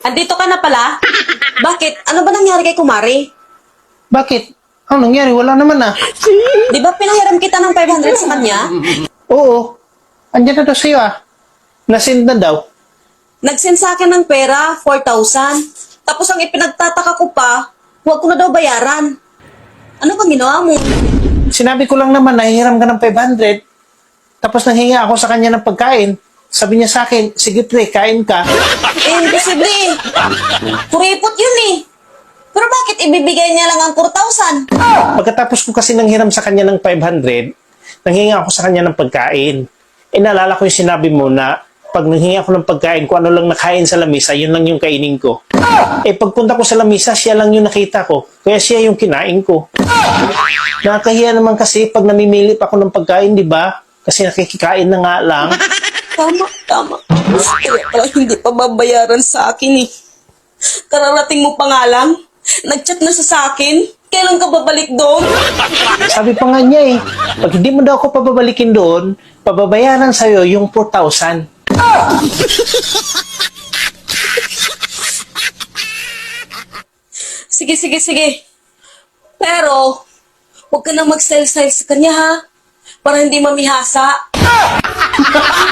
Andito ka na pala? Bakit? Ano ba nangyari kay Kumari? Bakit? Ano nangyari? Wala naman ah. Di ba pinahiram kita ng 500 sa kanya? Oo. Andiyan na daw sa'yo ah. Nasend na daw. Nag-send sa akin ng pera, 4,000. Tapos ang ipinagtataka ko pa, huwag ko na daw bayaran. Ano bang ginawa mo? Sinabi ko lang naman na hiram ka ng 500. Tapos nanghingi ako sa kanya ng pagkain. Sabi niya sa akin, sige pre, kain ka. Eh, imposible eh. Kuripot yun eh. Pero bakit ibibigay niya lang ang 4,000? Pagkatapos ko kasi nanghiram sa kanya ng 500, nanghingi ako sa kanya ng pagkain. Eh naalala ko yung sinabi mo na pag nanghingi ako ng pagkain, kung ano lang nakain sa lamisa, yun lang yung kainin ko. Eh pagpunta ko sa lamisa, siya lang yung nakita ko. Kaya siya yung kinain ko. Nakakahiya naman kasi pag namimili pa ako ng pagkain, di ba? Kasi nakikikain na nga lang. Tama, tama. Kaya pala hindi pa babayaran sa akin eh. Kararating mo pa nga lang. Nag-chat na sa akin. Kailan ka babalik doon? Sabi pa nga niya eh, pag hindi mo daw ako pababalikin doon, pababayaran sa'yo yung 4,000. Sige, sige, sige. Pero, huwag ka na mag-style-style sa kanya ha. Para hindi mamihasa.